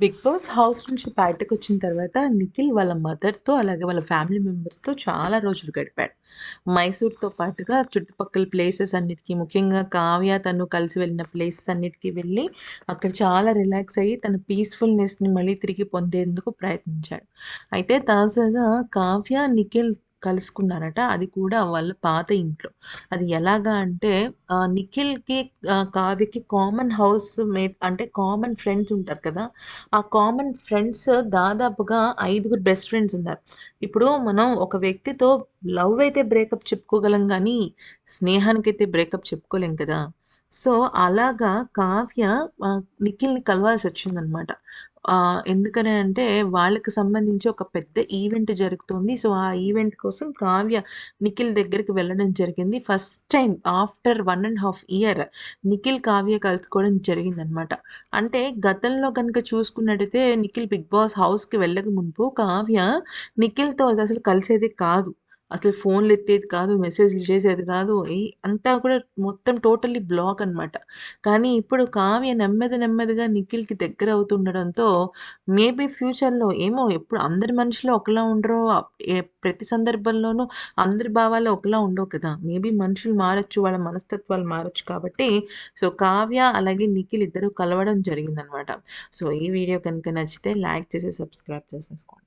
Big boss house నుంచి బయటకు వచ్చిన తర్వాత నిఖిల్ వాళ్ళ మదర్‌తో అలాగే వాళ్ళ ఫ్యామిలీ మెంబర్స్‌తో చాలా రోజులు గడిపాడు. మైసూర్‌తో పాటుగా చుట్టుపక్కల ప్లేసెస్ అన్నిటికీ ముఖ్యంగా కావ్య తను కలిసి వెళ్ళిన ప్లేసెస్ అన్నిటికి వెళ్ళి అక్కడ చాలా రిలాక్స్ అయ్యి తన పీస్‌ఫుల్‌నెస్‌ని మళ్ళీ తిరిగి పొందేందుకు ప్రయత్నించాడు. అయితే తాజాగా కావ్య, నిఖిల్ కలుసుకున్నారట. అది కూడా వాళ్ళ పాత ఇంట్లో. అది ఎలాగా అంటే నిఖిల్‌కి కావ్యకి కామన్ హౌస్ మేట్ అంటే కామన్ ఫ్రెండ్స్ ఉంటారు కదా! ఆ కామన్ ఫ్రెండ్స్ దాదాపుగా ఐదుగురు బెస్ట్ ఫ్రెండ్స్ ఉన్నారు. ఇప్పుడు మనం ఒక వ్యక్తితో లవ్ అయితే బ్రేకప్ చెప్పుకోగలం కానీ స్నేహానికైతే బ్రేకప్ చెప్పుకోలేం కదా! సో, అలాగా కావ్య నిఖిల్‌ని కలవాల్సి వచ్చిందనమాట ఎందుకని అంటే వాళ్ళకి సంబంధించి ఒక పెద్ద ఈవెంట్ జరుగుతుంది. సో, ఆ ఈవెంట్ కోసం కావ్య నిఖిల్ దగ్గరికి వెళ్ళడం జరిగింది. First time after one and half year Nikhil, Kavya కలుసుకోవడం జరిగిందనమాట. అంటే గతంలో కనుక చూసుకున్నట్టయితే నిఖిల్ 'బిగ్ బాస్' హౌస్‌కి వెళ్ళక మునుపు కావ్య నిఖిల్‌తో అసలు కలిసేదే కాదు. అసలు ఫోన్‌లు ఎత్తేది కాదు. మెసేజ్‌లు చేసేది కాదు. అంతా కూడా మొత్తం టోటల్లీ బ్లాక్ అనమాట. కానీ ఇప్పుడు కావ్య నెమ్మది నెమ్మదిగా నిఖిల్‌కి దగ్గర అవుతుండడంతో మేబీ ఫ్యూచర్‌లో ఏమో ఎప్పుడు అందరి మనుషులు ఒకలా ఉండరు. ఏ ప్రతి సందర్భంలోనూ అందరి భావాలు ఒకలా ఉండవు కదా! మేబీ మనుషులు మారచ్చు వాళ్ళ మనస్తత్వాలు మారచ్చు కాబట్టి సో, కావ్య అలాగే నిఖిల్ ఇద్దరు కలవడం జరిగిందనమాట. సో, ఈ వీడియో కనుక నచ్చితే లైక్ చేసి, సబ్స్క్రైబ్ చేసేసుకోండి.